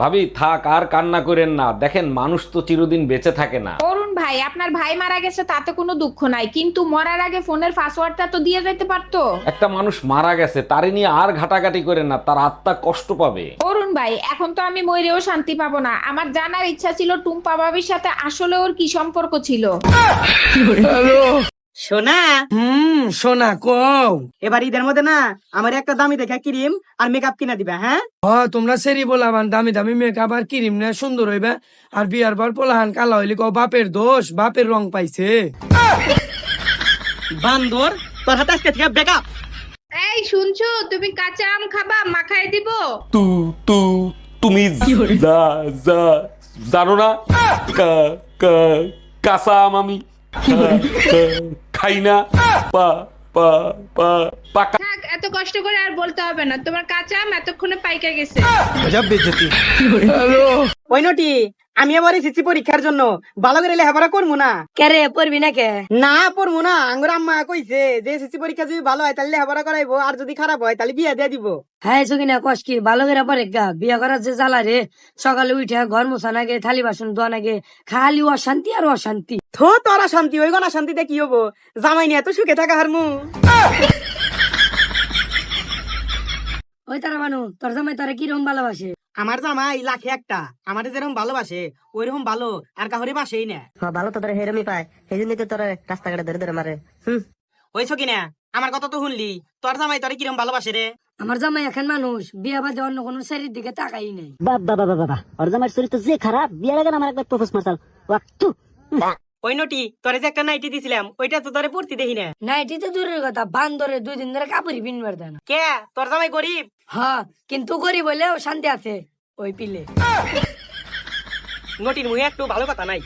ভাবি থাক আর কান্না করেন না। দেখেন মানুষ তো চিরদিন বেঁচে থাকে না। অরুণ ভাই আপনার ভাই মারা গেছে তাতে কোনো দুঃখ নাই। কিন্তু মরার আগে ফোনের পাসওয়ার্ডটা তো দিয়ে যেতে পারতো। একটা মানুষ মারা গেছে তারে নিয়ে আর ঘাটাঘাটি করেন না তার আত্মা কষ্ট পাবে। অরুণ ভাই এখন তো আমি মরেও শান্তি পাবো না। আমার জানার ইচ্ছা ছিল টুম্পা বাবির সাথে আসলে ওর কি সম্পর্ক ছিল? সোনা? হুম সোনা কও। এবার ঈদের মধ্যে না আমার একটা দামি দেখা ক্রিম আর মেকআপ কিনা দিবা হ্যাঁ? হ তোমরা সেরি বলাবান দামি দামি মেকআপ আর ক্রিম না সুন্দর হইবে। আর বিয়ার পর পোলাহান কালা হইলে কও বাপের দোষ বাপের রং পাইছে। বান্দর তোর হাতে আজকে থেকে বেকআপ এই শুনছো? তুমি কাঁচা আম খাবা মাখায় দিব। তু তু তুমি যা যা জানো না? কা- কা- কাঁচা আম আমি। খাই না। পা পা পা পাকা থাক এত কষ্ট করে আর বলতে হবে না। তোমার কাঁচা আম এতক্ষণে পাইকা গেছে। ওই নটি আমি আবার এসেছি পরীক্ষার জন্য। ভালো করে লেখাপড়া করব না? কেরে পড়বি না কে? না পড়ব না। আঙ্গুর আম্মা কইছে যে এসেছি পরীক্ষা যদি ভালো হয় তাহলে লেখাপড়া করাইবো আর যদি খারাপ হয় তাহলে বিয়া দিয়ে দিব। হ্যাঁ সকিনা কস কি? ভালো করে পরে গা। বিয়া করার যে জ্বালা রে সকালে উঠে ঘর মোছা নাগে থালি বাসন ধোয়া নাগে খালি অশান্তি আর অশান্তি। থো তোরা শান্তি ওই না শান্তিতে কি হব? জামাই নিয়ে তো সুখে থাকা হারমু। ওই তারা মানু তোর জামাই তোরা কিরম ভালোবাসে? আমার জামাই লাখে একটা আমার যেরকম ভালোবাসে ওইরকম ভালো আর কাহরে বাসেই না। ভালো তো তোরা হেরমি পায় সেই জন্যই তো তোরা রাস্তাঘাটে ধরে ধরে মারে হুম ওই কিনা আমার কথা তো শুনলি তোর জামাই তোরে কিরম ভালোবাসে রে? আমার জামাই এখন মানুষ বিয়া বাদে অন্য কোনো শরীর দিকে তাকাই নাই। বাবা বাবা বাবা ওর জামাই শরীর তো যে খারাপ বিয়ার আগে আমার একবার প্রপোজ মারতাল। ওয়াক্তু ওই নটি তোরে যে একটা নাইটি দিছিলাম ওইটা তো তোরে পড়তে দেখি না। নাইটি তো দূরের কথা বান্দরে দুই দিন ধরে কাপড়ি পিনবার দেয় না। কে? তোর জামাই গরিব? হ্যাঁ কিন্তু গরিব হলেও শান্তি আছে। ওই পিলে। নটির মুহে একটু ভালো কথা নাই।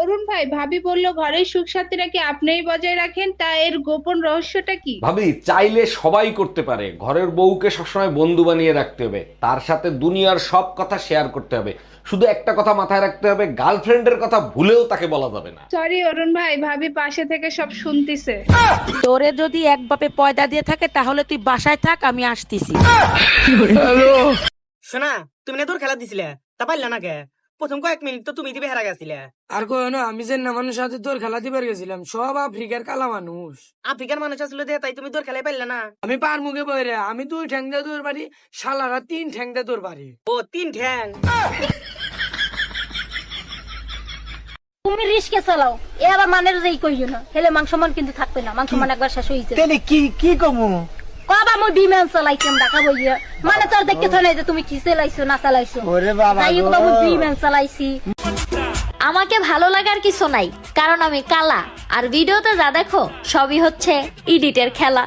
অরুণ ভাই ভাবি বলল ঘরের সুখ শান্তি নাকি আপনিই বজায় রাখেন? তা এর গোপন রহস্যটা কি? ভাবি চাইলে সবাই করতে পারে। ঘরের বউকে সবসময় বন্ধু বানিয়ে রাখতে হবে। তার সাথে দুনিয়ার সব কথা শেয়ার করতে হবে। শুধু একটা কথা মাথায় রাখতে হবে গার্লফ্রেন্ডের কথা ভুলেও তাকে বলা যাবে না। সরি অরুণ ভাই ভাবি পাশে থেকে সব শুনতিছে। তোরে যদি এক বাপে পয়দা দিয়ে থাকে তাহলে তুই বাসায় থাক আমি আসতেছি। শোনা তুমি না তোর খেলা দিছিলে তা পারলে না কে? প্রথম কয়েক মিনিট তো তুমি দিবে হেরা গেছিলে। আর কই না আমি যে না মানুষ সাথে তোর খেলা দিবার গেছিলাম সব আফ্রিকার কালা মানুষ। আফ্রিকার মানুষ আসলে দে তাই তুমি তোর খেলাই পারলে না। আমি পার মুখে বইরে আমি দুই ঠ্যাং দিয়ে তোর বাড়ি শালারা তিন ঠ্যাং দিয়ে তোর বাড়ি ও তিন ঠ্যাং। তুমি রিস্কে চালাও এ আবার মানের যেই কইও না হেলে মাংস মান কিন্তু থাকবে না মাংস মান একবার শেষ হইছে তাহলে কি কি কমু? কবা মই বিমান চালাইছিলাম ঢাকা বইয়া মানে তোর দেখতে থই নাই যে তুমি কি চালাইছো না চালাইছো ওরে বাবা তাই বাবু মই বিমান চালাইছি। আমাকে ভালো লাগার কিছু নাই কারণ আমি কালা। আর ভিডিওতে যা দেখো সবই হচ্ছে ইডিটের খেলা।